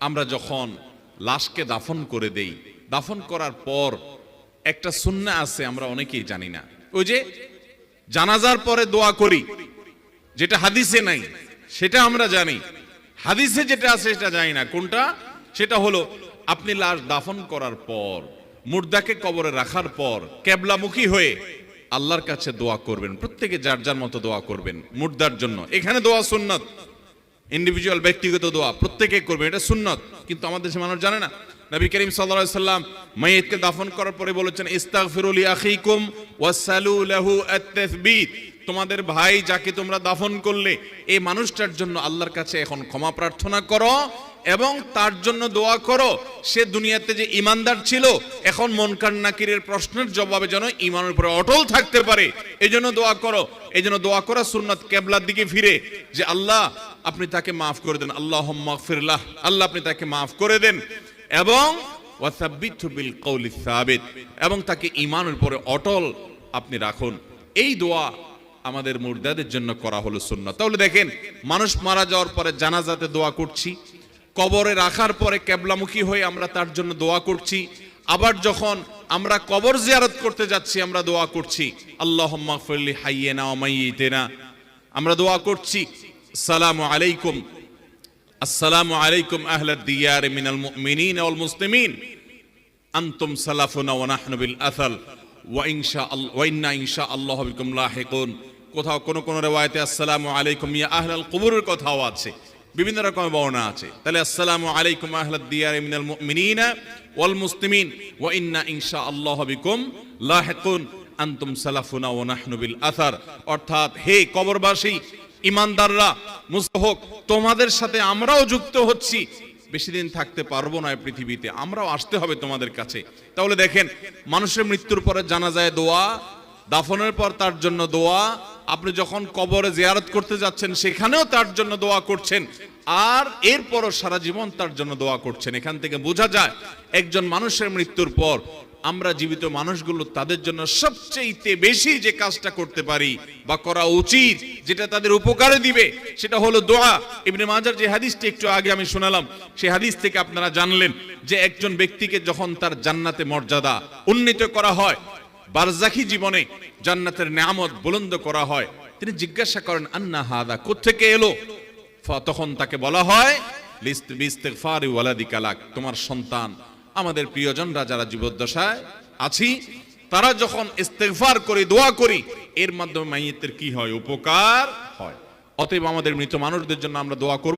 আমরা যখন লাশকে দাফন করে দেই, দাফন করার পর একটা সুন্না আছে, আমরা অনেকেই জানি না। ওই যে জানাজার পরে দোয়া করি, যেটা হাদিসে নাই, সেটা আমরা জানি। হাদিসে যেটা আছে, সেটা জানি না। কোনটা? সেটা হলো, আপনি লাশ দাফন করার পর, মুর্দাকে কবরে রাখার পর, কেবলামুখী হয়ে আল্লাহর কাছে দোয়া করবেন। প্রত্যেকে যার যার মতো দোয়া করবেন, মুর্দার জন্য। এখানে দোয়া সুন্নত। ইন্ডিভিজুয়াল ব্যক্তিগত দোয়া, প্রত্যেকে করবে, এটা সুন্নত, কিন্তু আমাদের দেশে মানুষ জানে না। নবী করিম সাল্লা সাল্লাম মাইয়িতকে দাফন করার পরে বলেছেন ইস্তাগফিরু লি আখিকুম ওয়াসালু লাহু আত-তাসবিত। তোমাদের ভাই যাকে তোমরা দাফন করলে এই মানুষটার জন্য আল্লাহর কাছে এখন ক্ষমা প্রার্থনা করো এবং তার জন্য দোয়া করো, সে দুনিয়াতে যে ইমানদার ছিল, এখন মনকার নাকিরের প্রশ্নের জবাবে যেন ইমানের উপরে অটল থাকতে পারে। এই জন্য দোয়া করো এই জন্য দোয়া করা সুন্নাত কেবলার দিকে ফিরে, যে আল্লাহ, আপনি তাকে মাফ করে দেন। আল্লাহ মাগফিরলাহ আল্লাহ আপনি তাকে মাফ করে দেন। এবং বিল সাবিত, এবং তাকে ইমানের উপরে অটল আপনি রাখুন। এই দোয়া আমাদের মুর্দাদের জন্য করা হলো সুন্নাত। তাহলে দেখেন, মানুষ মারা যাওয়ার পরে জানাজাতে দোয়া করছি। কবরে রাখার পরে কেবলামুখী হয়ে আমরা তার জন্য দোয়া করছি। আবার যখন আমরা কবর জিয়ারত করতে যাচ্ছি, আমরা দোয়া করছি আল্লাহ মাগফিরলি হাইয়েনা ওয়া মাইয়িতিনা। আমরা দোয়া করছি, সালামু আলাইকুম। আসসালামু আলাইকুম আহলাদ দিয়ার মিনাল মুমিনিন ওয়াল মুসলিমিন। আনতুম সালাফুনা ওয়া নাহনু বিল আসাল। ওয়া ইনশা ওয়া ইন্না ইনশা আল্লাহ বিকুম লাহিকুন। কোথাও কোন কোন রিওয়ায়াতে, আসসালামু আলাইকুম ইয়া আহলাল কুবুরের কথাও আছে। বিভিন্ন রকমের বর্ণনা আছে। তাহলে আসসালামু আলাইকুম আহলাদ দিয়ার মিনাল মুমিনিনা ওয়াল মুসলিমিন ওয়া ইন্না ইনশা আল্লাহ বিকুম লাহিকুন। আনতুম সালাফুনা ওয়া নাহনু বিল আসার। অর্থাৎ হে কবরবাসী, ইমানদাররা মুস্তহক তোমাদের সাথে আমরাও যুক্ত হচ্ছি। বেশি দিন থাকতে পারব না পৃথিবীতে, আমরাও আসতে হবে তোমাদের কাছে। তাহলে দেখেন, মানুষের মৃত্যুর পরে জানা যায় দোয়া, দাফনের পর তার জন্য দোয়া আপনি যখন কবরে জিয়ারত করতে যাচ্ছেন, সেখানেও তার জন্য দোয়া করছেন। আর এরপরও সারা জীবন তার জন্য দোয়া করছেন। এখান থেকে বোঝা যায়, একজন মানুষের মৃত্যুর পর আমরা জীবিত মানুষগুলো তাদের জন্য সবচেয়ে বেশি যে কাজটা করতে পারি বা করা উচিত, যেটা তাদের উপকারে দিবে, সেটা হলো দোয়া। ইবনে মাজার যে হাদিসটি একটু আগে আমি শোনালাম, সেই হাদিস থেকে আপনারা জানলেন যে একজন ব্যক্তিকে যখন তার জান্নাতে মর্যাদা উন্নীত করা হয় বারজাখি জীবনে জান্নাতের নিয়ামত বুলন্দ করা হয়। তিনি জিজ্ঞাসা করেন, আন্না হাদা, কোত্থেকে এলো? তখন তাকে বলা হয় তোমার সন্তান, আমাদের প্রিয়জনরা যারা জীবদ্দশায় আছি, তারা যখন ইস্তেগফার করি, দোয়া করি, এর মাধ্যমে মাইয়েতের কি হয়? উপকার হয়। অতএব আমাদের মৃত মানুষদের জন্য আমরা দোয়া করব।